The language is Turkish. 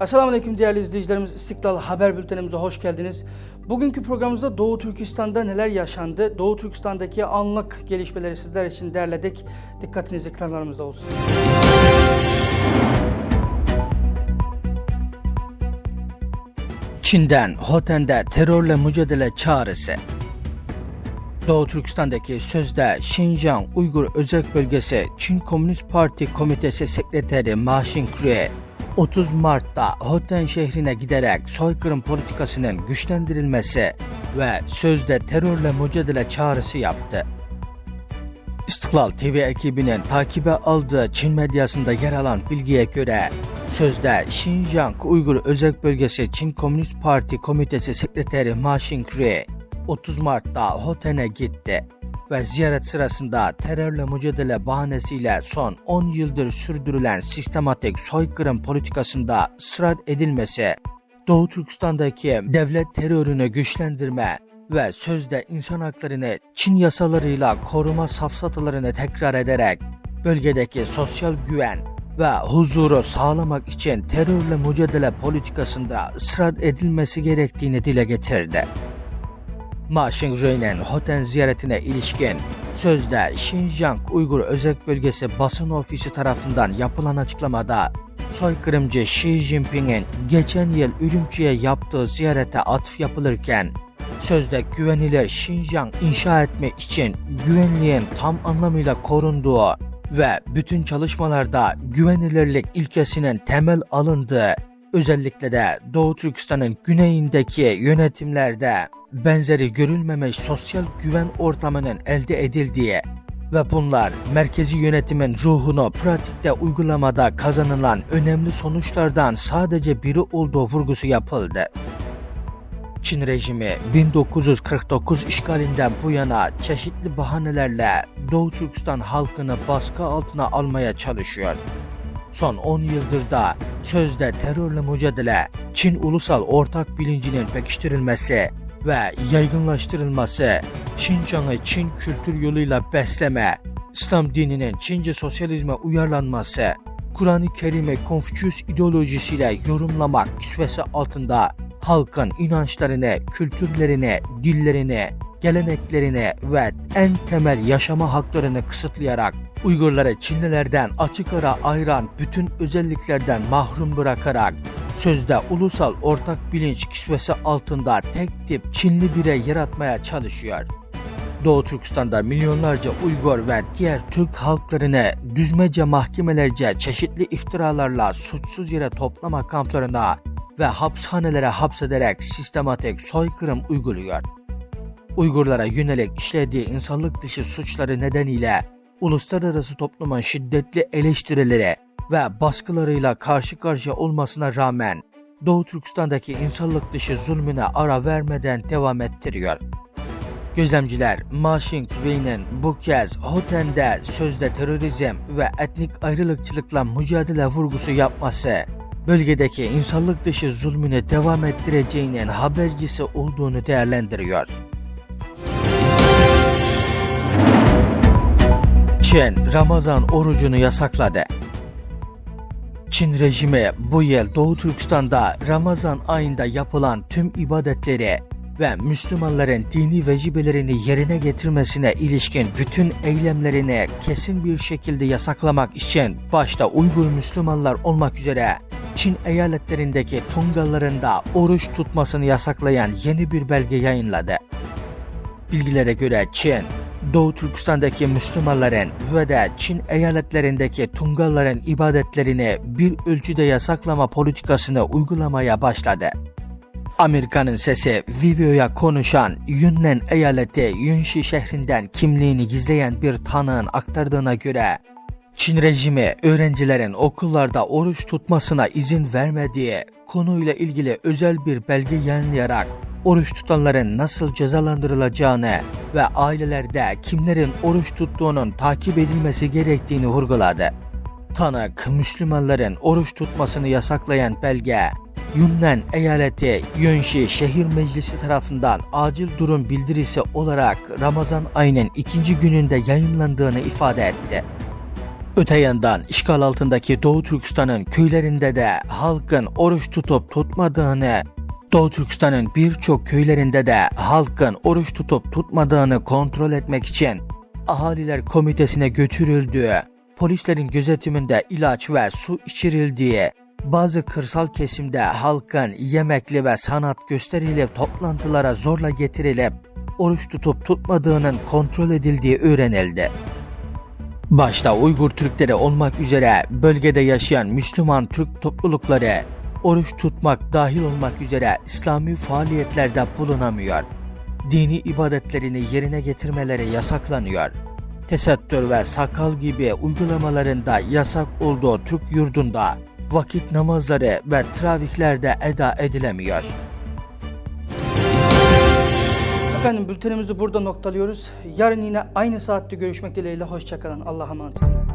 Esselamu Aleyküm değerli izleyicilerimiz. İstiklal Haber Bültenimize hoş geldiniz. Bugünkü programımızda Doğu Türkistan'da neler yaşandı? Doğu Türkistan'daki anlık gelişmeleri sizler için derledik. Dikkatiniz ekranlarımızda olsun. Çin'den Hoten'de terörle mücadele çağrısı. Doğu Türkistan'daki sözde Şinjan Uygur Özel Bölgesi Çin Komünist Parti Komitesi Sekreteri Ma Xingkue 30 Mart'ta Hoten şehrine giderek soykırım politikasının güçlendirilmesi ve sözde terörle mücadele çağrısı yaptı. İstiklal TV ekibinin takibe aldığı Çin medyasında yer alan bilgiye göre sözde Xinjiang Uygur Özel Bölgesi Çin Komünist Parti Komitesi Sekreteri Ma Xingkue 30 Mart'ta Hoten'e gitti ve ziyaret sırasında terörle mücadele bahanesiyle son 10 yıldır sürdürülen sistematik soykırım politikasında ısrar edilmesi, Doğu Türkistan'daki devlet terörünü güçlendirme ve sözde insan haklarını Çin yasalarıyla koruma safsatalarını tekrar ederek bölgedeki sosyal güven ve huzuru sağlamak için terörle mücadele politikasında ısrar edilmesi gerektiğini dile getirdi. Ma Xingrui'nin Hoten ziyaretine ilişkin sözde Xinjiang Uygur Özel Bölgesi basın ofisi tarafından yapılan açıklamada soykırımcı Xi Jinping'in geçen yıl Ürümçi'ye yaptığı ziyarete atıf yapılırken sözde güvenilir Xinjiang inşa etmek için güvenliğin tam anlamıyla korunduğu ve bütün çalışmalarda güvenilirlik ilkesinin temel alındığı özellikle de Doğu Türkistan'ın güneyindeki yönetimlerde benzeri görülmemiş sosyal güven ortamının elde edildiği ve bunlar merkezi yönetimin ruhunu pratikte uygulamada kazanılan önemli sonuçlardan sadece biri olduğu vurgusu yapıldı. Çin rejimi 1949 işgalinden bu yana çeşitli bahanelerle Doğu Türkistan halkını baskı altına almaya çalışıyor. Son 10 yıldır da sözde terörle mücadele, Çin ulusal ortak bilincinin pekiştirilmesi ve yaygınlaştırılması, Şincan'ı Çin kültür yoluyla besleme, İslam dininin Çince sosyalizme uyarlanması, Kur'an-ı Kerim'i Konfüçyüs ideolojisiyle yorumlamak kisvesi altında halkın inançlarını, kültürlerini, dillerini, geleneklerini ve en temel yaşama haklarını kısıtlayarak Uygurları Çinlilerden açık ara ayıran bütün özelliklerden mahrum bırakarak sözde ulusal ortak bilinç kisvesi altında tek tip Çinli birey yaratmaya çalışıyor. Doğu Türkistan'da milyonlarca Uygur ve diğer Türk halklarını düzmece mahkemelerce çeşitli iftiralarla suçsuz yere toplama kamplarına ve hapishanelere hapsederek sistematik soykırım uyguluyor. Uygurlara yönelik işlediği insanlık dışı suçları nedeniyle uluslararası toplumun şiddetli eleştirileri ve baskılarıyla karşı karşıya olmasına rağmen Doğu Türkistan'daki insanlık dışı zulmüne ara vermeden devam ettiriyor. Gözlemciler Ma Xingrui'nin bu kez Hoten'de sözde terörizm ve etnik ayrılıkçılıkla mücadele vurgusu yapması, bölgedeki insanlık dışı zulmünü devam ettireceğinin habercisi olduğunu değerlendiriyor. Çin Ramazan orucunu yasakladı. Çin rejimi bu yıl Doğu Türkistan'da Ramazan ayında yapılan tüm ibadetleri ve Müslümanların dini vecibelerini yerine getirmesine ilişkin bütün eylemlerini kesin bir şekilde yasaklamak için başta Uygur Müslümanlar olmak üzere Çin eyaletlerindeki Tungalarında oruç tutmasını yasaklayan yeni bir belge yayınladı. Bilgilere göre Çin, Doğu Türkistan'daki Müslümanların ve de Çin eyaletlerindeki Tungaların ibadetlerini bir ölçüde yasaklama politikasını uygulamaya başladı. Amerika'nın sesi videoya konuşan Yunnan eyaleti Yunshi şehrinden kimliğini gizleyen bir tanığın aktardığına göre Çin rejimi öğrencilerin okullarda oruç tutmasına izin vermediği konuyla ilgili özel bir belge yayınlayarak oruç tutanların nasıl cezalandırılacağını ve ailelerde kimlerin oruç tuttuğunun takip edilmesi gerektiğini vurguladı. Tanık, Müslümanların oruç tutmasını yasaklayan belge, Yunnan eyaleti Yönşi Şehir Meclisi tarafından acil durum bildirisi olarak Ramazan ayının ikinci gününde yayınlandığını ifade etti. Öte yandan işgal altındaki Doğu Türkistan'ın köylerinde de halkın oruç tutup tutmadığını, Doğu Türkistan'ın birçok köylerinde de halkın oruç tutup tutmadığını kontrol etmek için ahaliler komitesine götürüldüğü, polislerin gözetiminde ilaç ve su içirildiği, bazı kırsal kesimde halkın yemekli ve sanat gösterilip toplantılara zorla getirilip oruç tutup tutmadığının kontrol edildiği öğrenildi. Başta Uygur Türkleri olmak üzere bölgede yaşayan Müslüman Türk toplulukları oruç tutmak dahil olmak üzere İslami faaliyetlerde bulunamıyor. Dini ibadetlerini yerine getirmeleri yasaklanıyor. Tesettür ve sakal gibi uygulamalarında yasak olduğu Türk yurdunda vakit namazları ve teravihlerde eda edilemiyor. Efendim bültenimizi burada noktalıyoruz. Yarın yine aynı saatte görüşmek dileğiyle. Hoşçakalın. Allah'a emanet olun.